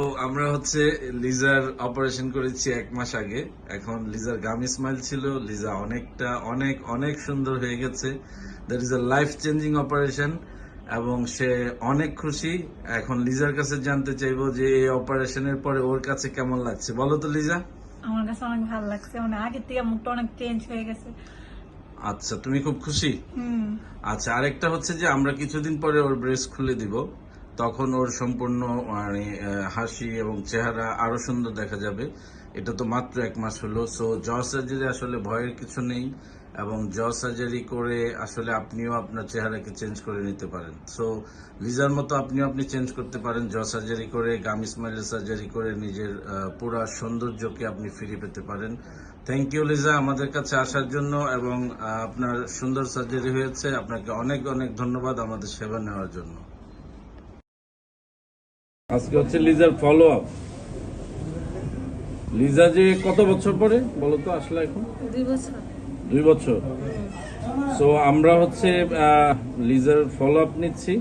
তো আমরা হচ্ছে লিজার অপারেশন করেছি এক মাস আগে। এখন লিজার গাম স্মাইল ছিল লিজা অনেকটা অনেক অনেক সুন্দর হয়ে গেছে। That is a life changing operation এবং সে অনেক খুশি। এখন লিজার কাছে জানতে চাইব যে এই অপারেশনের পরে ওর কাছে কেমন লাগছে। বলো তো লিজা। আমার কাছে অনেক ভালো লাগছে। মানে আগের থেকে মুখটা অনেক চেঞ্জ হয়ে গেছে। আচ্ছা তুমি খুব খুশি? হুম। আচ্ছা আরেকটা হচ্ছে যে আমরা কিছুদিন পরে ওর ব্রেস্ট খুলে দিব। তখন ওর সম্পূর্ণ মানে হাসি এবং চেহারা আরও সুন্দর দেখা যাবে। এটা তো মাত্র এক মাস হলো। সো জ সার্জারি আসলে ভয়ের কিছু নেই এবং জ সার্জারি করে আসলে আপনিও আপনার চেহারাকে চেঞ্জ করে নিতে পারেন। সো লিজার মতো আপনিও আপনি চেঞ্জ করতে পারেন জ সার্জারি করে গাম স্মাইলের সার্জারি করে নিজের পুরা সৌন্দর্যকে আপনি ফিরে পেতে পারেন। থ্যাংক ইউ লিজা আমাদের কাছে আসার জন্য এবং আপনার সুন্দর সার্জারি হয়েছে। আপনাকে অনেক অনেক ধন্যবাদ আমাদের সেবা নেওয়ার জন্য। আজকে হচ্ছে লিজার ফলো আপ লিজা যে কত বছর পরে বলো তো আসলে এখন? দুই বছর। দুই বছর। সো আমরা হচ্ছে লিজার ফলো আপ নিচ্ছি।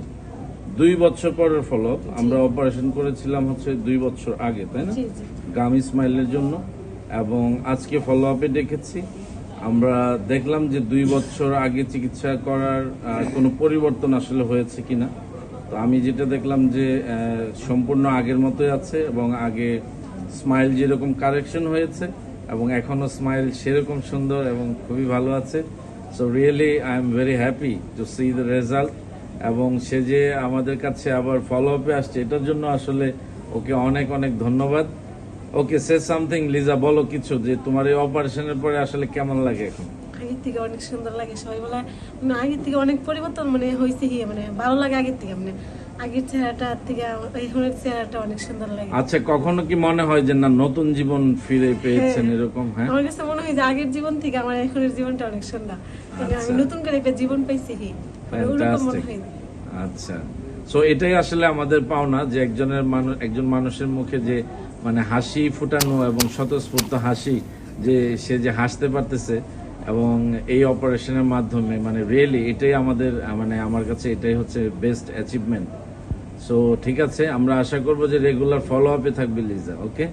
দুই বছর পরের ফলো আপ আমরা অপারেশন করেছিলাম হচ্ছে দুই বছর আগে তাই না? গাম ইসমাইলের জন্য। এবং আজকে ফলো আপে ডেকেছি আমরা দেখলাম যে দুই বছর আগে চিকিৎসা করার কোনো পরিবর্তন আসলে হয়েছে কিনা। তো আমি যেটা দেখলাম যে সম্পূর্ণ আগের মতোই আছে এবং আগে স্মাইল যেরকম কারেকশন হয়েছে এবং এখনও স্মাইল সেরকম সুন্দর এবং খুবই ভালো আছে। So really I am very happy to see the result এবং সে যে আমাদের কাছে আবার ফলো আপে আসছে, এটার জন্য আসলে ওকে অনেক অনেক ধন্যবাদ। ওকে সে সামথিং লিজা বলো কিছু যে তোমার এই অপারেশনের পরে আসলে কেমন লাগে এখন? আগের থেকে অনেক সুন্দর লাগে। সবাই বলে মানে আগের থেকে অনেক পরিবর্তন মানে হয়েছে কি মানে ভালো লাগে আগের থেকে মানে আগের চেহারাটা থেকে এখনের চেহারাটা অনেক সুন্দর লাগে। আচ্ছা কখনো কি মনে হয় যে না নতুন জীবন ফিরে পেয়েছেন হ্যাঁ। এরকম? হ্যাঁ। আমার কাছে মনে হয় যে আগের জীবন থেকে আমার এখনের জীবনটা অনেক সুন্দর। মানে আমি আচ্ছা। নতুন করে একটা জীবন পাইছি কি মানে ওরকম মনে হয়। আচ্ছা। সো এটাই আসলে আমাদের পাওনা যে একজনের মানুষ একজন মানুষের মুখে যে মানে হাসি ফুটানো এবং স্বতঃস্ফূর্ত হাসি যে সে যে হাসতে পারতেছে এবং এই অপারেশনের মাধ্যমে মানে রিয়েলি এটাই আমাদের মানে আমার কাছে এটাই হচ্ছে বেস্ট অ্যাচিভমেন্ট সো ঠিক আছে, আমরা আশা করব যে রেগুলার ফলো আপে থাকবে লিজা ওকে